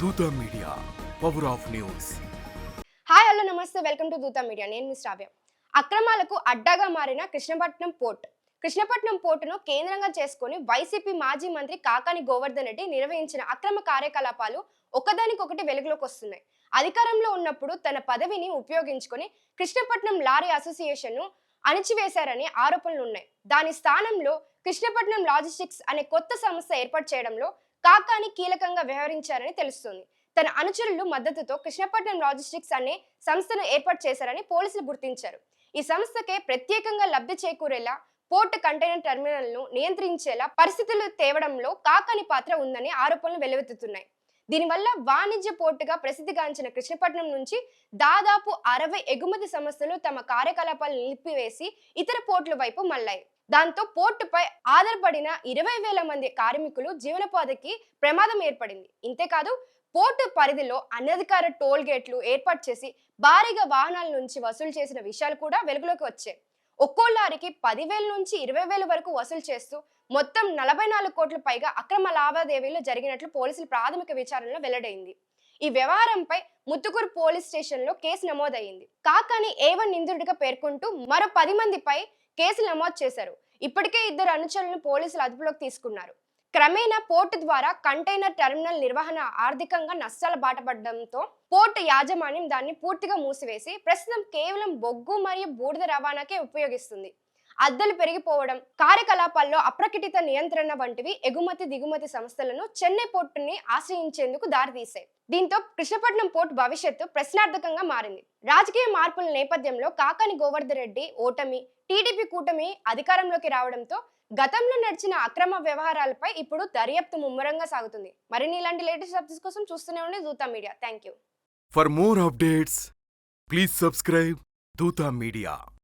Dootha media power of news. Hi hello నమస్తే. Welcome to Dootha media. నేను miss Sravya. అక్రమాలకు అడ్డాగా మారిన కృష్ణపట్నం పోర్ట్. కృష్ణపట్నం పోర్టును కేంద్రంగా చేసుకొని వైసీపీ మాజీ మంత్రి కాకాని గోవర్ధన్ రెడ్డి నిర్వహించిన అక్రమ కార్యకలాపాలు ఒకదానికొకటి వెలుగులోకి వస్తున్నాయి. అధికారంలో ఉన్నప్పుడు తన పదవిని ఉపయోగించుకొని కృష్ణపట్నం లారీ అసోసియేషన్ను అణిచివేశారనే ఆరోపణలు ఉన్నాయి దాని స్థానంలో కృష్ణపట్నం లాజిస్టిక్స్ అనే కొత్త సంస్థ ఏర్పాటు చేయడంలో కాకాని కీలకంగా వ్యవహరించారని తెలుస్తుంది. తన అనుచరులు మద్దతుతో కృష్ణపట్నం లాజిస్టిక్స్ అనే సంస్థను ఏర్పాటు చేశారని పోలీసులు గుర్తించారు. ఈ సంస్థకే ప్రత్యేకంగా లబ్ధి చేకూరేలా పోర్ట్ కంటైనర్ టెర్మినల్ను నియంత్రించేలా పరిస్థితులు తేవడంలో కాకాని పాత్ర ఉందని ఆరోపణలు వెలువెత్తుతున్నాయి. దీనివల్ల వాణిజ్య పోర్టుగా ప్రసిద్ధిగాంచిన కృష్ణపట్నం నుంచి దాదాపు అరవై ఎగుమతి సంస్థలు తమ కార్యకలాపాలు నిలిపివేసి ఇతర పోర్టుల వైపు మళ్ళాయి. దాంతో పోర్టుపై ఆధారపడిన ఇరవై వేల మంది కార్మికులు జీవనోపాధికి ప్రమాదం ఏర్పడింది. ఇంతేకాదు పోర్టు పరిధిలో అనధికార టోల్ గేట్లు ఏర్పాటు చేసి భారీగా వాహనాల నుంచి వసూలు చేసిన విషయాలు కూడా వెలుగులోకి వచ్చాయి. ఒక్కో లారీకి పదివేల నుంచి ఇరవై వేల వరకు వసూలు చేస్తూ మొత్తం నలభై నాలుగు కోట్ల పైగా అక్రమ లావాదేవీలు జరిగినట్లు పోలీసులు ప్రాథమిక విచారణలో వెల్లడైంది. ఈ వ్యవహారంపై ముత్తుకూరు పోలీస్ స్టేషన్లో కేసు నమోదయ్యింది. కాకాని ఏవన్ నిందితుడిగా పేర్కొంటూ మరో పది మందిపై కేసులు నమోదు చేశారు. ఇప్పటికే ఇద్దరు అనుచరులను పోలీసులు అదుపులోకి తీసుకున్నారు. క్రమేణా పోర్టు ద్వారా కంటైనర్ టెర్మినల్ నిర్వహణ ఆర్థికంగా నష్టాల బాటపడడంతో పోర్టు యాజమాన్యం దాన్ని పూర్తిగా మూసివేసి ప్రస్తుతం కేవలం బొగ్గు మరియు బూడిద రవాణాకే ఉపయోగిస్తుంది. అద్దెలు పెరిగిపోవడం కార్యకలాపాల్లో అప్రకటిత నియంత్రణ వంటివి ఎగుమతి దిగుమతి సంస్థలను చెన్నై పోర్టుని ఆశ్రయించేందుకు దారితీశాయి. దీంతో కృష్ణపట్నం పోర్టు భవిష్యత్తు ప్రశ్నార్థకంగా మారింది. రాజకీయ మార్పుల నేపథ్యంలో కాకాని గోవర్ధన్ రెడ్డి ఓటమి టీడీపీ కూటమి అధికారంలోకి రావడంతో గతంలో నడిచిన అక్రమ వ్యవహారాలపై ఇప్పుడు దర్యాప్తు ముమ్మరంగా సాగుతుంది. మరిన్ని ఇలాంటి లేటెస్ట్ అప్డేట్స్ కోసం చూస్తూనే ఉండే Dootha media. Thank you for more updates please subscribe Dootha media